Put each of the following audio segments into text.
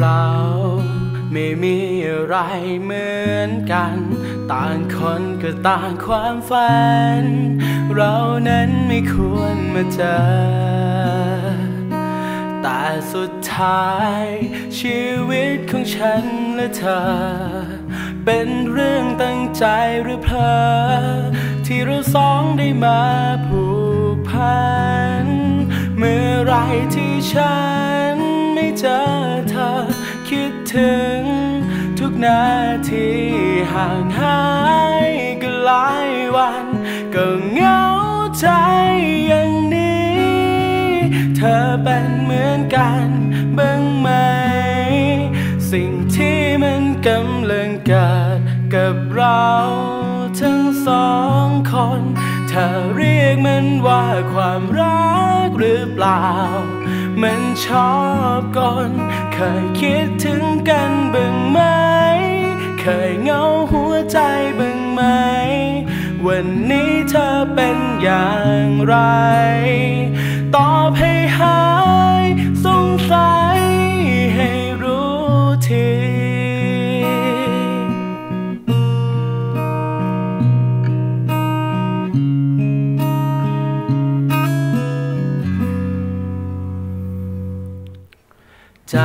เรา ไม่มีอะไรเหมือนกัน ต่างคนก็ต่างความฝัน เรานั้นไม่ควรมาเจอ แต่สุดท้าย ชีวิตของฉันและเธอ เป็นเรื่องตั้งใจหรือเพลอที่เราสองได้มาผูกพัน เมื่อไรที่ฉันไม่เจอ ถึง ทุกนาทีห่างหายก็หลายวัน ก็เหงาใจอย่างนี้ เธอเป็นเหมือนกันบ้างไหม สิ่งที่มันกำลังเกิดกับเราทั้งสองคน เธอเรียกมันว่าความรักหรือเปล่า มันชอบก่อน เคยคิดถึงกันบ้างไหม เคยเหงาหัวใจบ้างไหม วันนี้เธอเป็นอย่างไร ตอบให้หา ใจ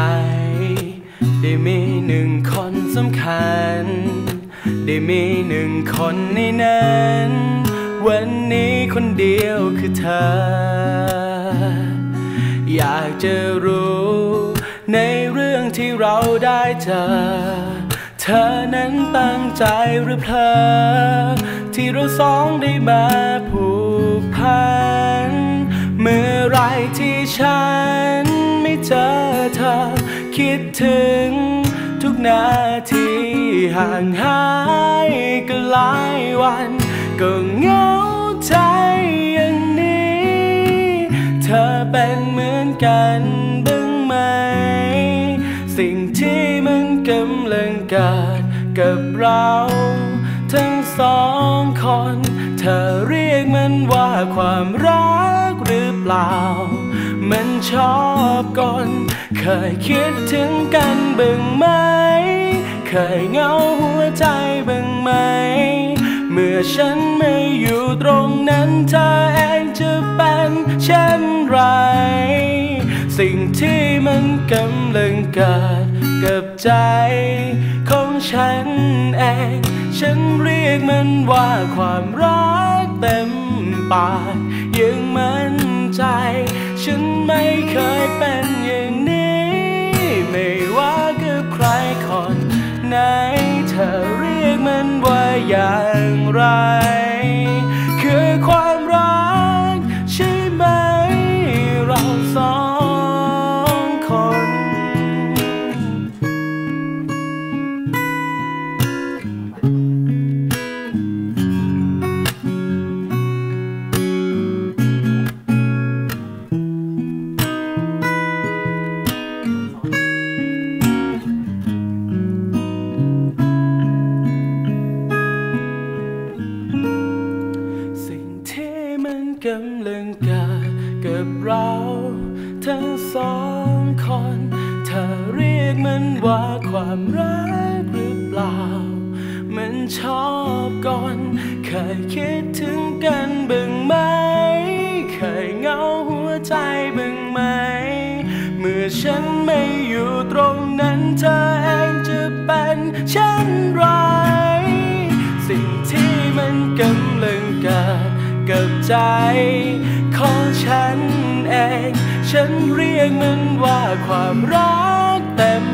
ได้มีหนึ่งคนสำคัญ ได้มีหนึ่งคนในนั้น วันนี้คนเดียวคือเธอ อยากจะรู้ ในเรื่องที่เราได้เจอ เธอนั้นตั้งใจหรือเพลอที่เราสองได้มาผูกพัน เมื่อไรที่ฉัน คิดถึงทุกนาทีห่างหายก็หลายวัน ก็เหงาใจอย่างนี้ เธอเป็นเหมือนกันบ้างไหม สิ่งที่มันกำลังเกิดกับเรา ทั้งสองคน เธอเรียกมันว่าความรักหรือเปล่า มันชอบก่อน เคยคิดถึงกันบ้างไหม เคยเหงาหัวใจบ้างไหม เมื่อฉันไม่อยู่ตรงนั้นเธอเองจะเป็นเช่นไร สิ่งที่มันกำลังเกิดกับใจของฉันเอง ฉันเรียกมันว่าความรักเต็มปากยังไม่ เคยเป็นอย่างนี้ ไม่ว่ากับใครคนไหนเธอเรียกมันว่าอย่างไร กำลังเกิดกับเราทั้งสองคน เธอเรียกมันว่าความรักหรือเปล่า มันชอบก่อน เคยคิดถึงกันบ้างไหม เคยเหงาหัวใจบ้างไหม เมื่อฉันไม่อยู่ตรงนั้นเธอเองจะเป็นเช่นไร ใจของฉันเอง ฉันเรียกมันว่าความรักเต็ม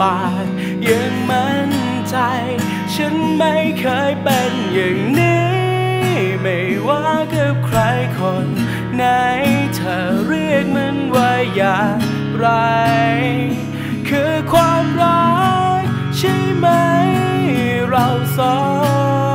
ปากยังมั่นใจ ฉันไม่เคยเป็นอย่างนี้ ไม่ว่ากับใครคนไหนเธอเรียกมันว่าอย่างไรคือความรักใช่ไหมเราสอง